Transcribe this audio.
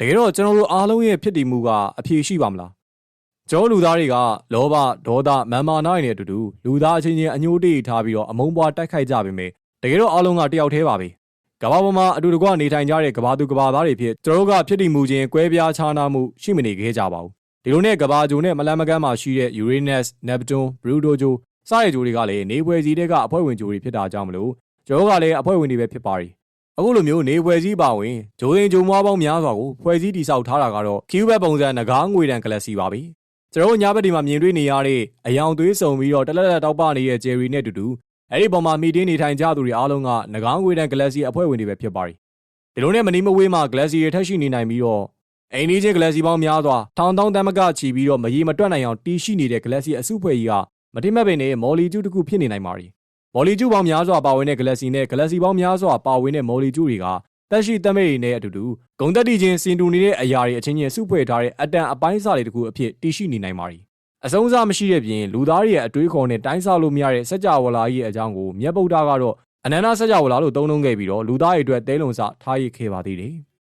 တကယ်တော့ကျွန်တော်တို့အားလုံးရဲ့ဖြစ်တည်မှုကအဖြေရှိပါမလားကျွန်တော်လူသားတွေကလောဘဒေါသမာမာနာတွေနဲ့အတူတူလူသားအချင်းချင်းအညှိုးတေးထားပြီးတော့အမုန်းပွားတိုက်ခိုက်ကြပေမဲ့တကယ်တော့အားလုံးကတယောက်တည်းပါပဲကမ္ဘာပေါ်မှာအတူတကွနေထိုင်ကြတဲ့ကမ္ဘာသူကမ္ဘာသားတွေဖြစ်ကျွန်တော်တို့ကဖြစ်တည်မှုချင်းကွဲပြားခြားနားမှုရှိမနေခဲ့ကြပါဘူးဒီလိုနဲ့ကမ္ဘာဂျိုနဲ့မလန်မကန်းမှာရှိတဲ့ Uranus, Neptune, Pluto ဂျိုစတဲ့ဂျိုတွေကလည်းနေပွဲစည်းတွေကအဖွဲ့ဝင်ဂျိုတွေဖြစ်တာကြောင့်မလို့ကျွန်တော်ကလည်းအဖွဲ့ဝင်တွေပဲဖြစ်ပါတယ် အခုလိုမျိုးနေပွဲစည်းပါဝင်ဂျိုရင်ဂျိုမွားပေါင်းများစွာကိုဖွဲ့စည်းတည်ဆောက်ထားတာကတော့ Cubet ပုံစံငကားငွေတန်ကလစီပါပဲကျွန်တော်ညဘက်ဒီမှာမြင်တွေ့နေရတဲ့အယောင်သွေးစုံပြီးတော့တလက်လက်တောက်ပနေတဲ့ဂျယ်ရီနဲ့အတူတူအဲ့ဒီပုံမှာမိတင်းနေထိုင်ကြသူတွေအားလုံးကငကားငွေတန်ကလစီအဖွဲ့ဝင်တွေပဲဖြစ်ပါတယ်ဒီလိုနဲ့မနီမဝေးမှာကလစီတွေထက်ရှိနေနိုင်ပြီးတော့အိမ်လေးချင်းကလစီပေါင်းများစွာထောင်တောင်းတမ်းမကချီပြီးတော့မရေမတွက်နိုင်အောင်တီးရှိနေတဲ့ကလစီအစုဖွဲ့ကြီးကမတိမက်ပင်နဲ့မော်လီကျူးတစ်ခုဖြစ်နေနိုင်ပါတယ် မော်လီကျူးပေါင်းများစွာပါဝင်တဲ့ Galaxy နဲ့ Galaxy ပေါင်းများစွာပါဝင်တဲ့မော်လီကျူးတွေကတက်ရှိတက်မဲ့တွေနဲ့အတူတူဂုံတက်တီချင်းစင်တူနေတဲ့အရာတွေအချင်းချင်းစုဖွဲ့ထားတဲ့အတန်အပိုင်းစားတွေတခုအဖြစ်တည်ရှိနေနိုင်ပါတယ်။အဆုံးစားမရှိတဲ့ပြင်လူသားတွေရဲ့အတွေးခေါ်နဲ့တိုင်းစားလို့မရတဲ့စัจ java လာကြီးရဲ့အကြောင်းကိုမြတ်ဗုဒ္ဓကတော့အနန္တစัจ java လာလို့သုံးနှုံးခဲ့ပြီးတော့လူသားတွေအတွက်တဲလုံစထားရခဲ့ပါသေးတယ်။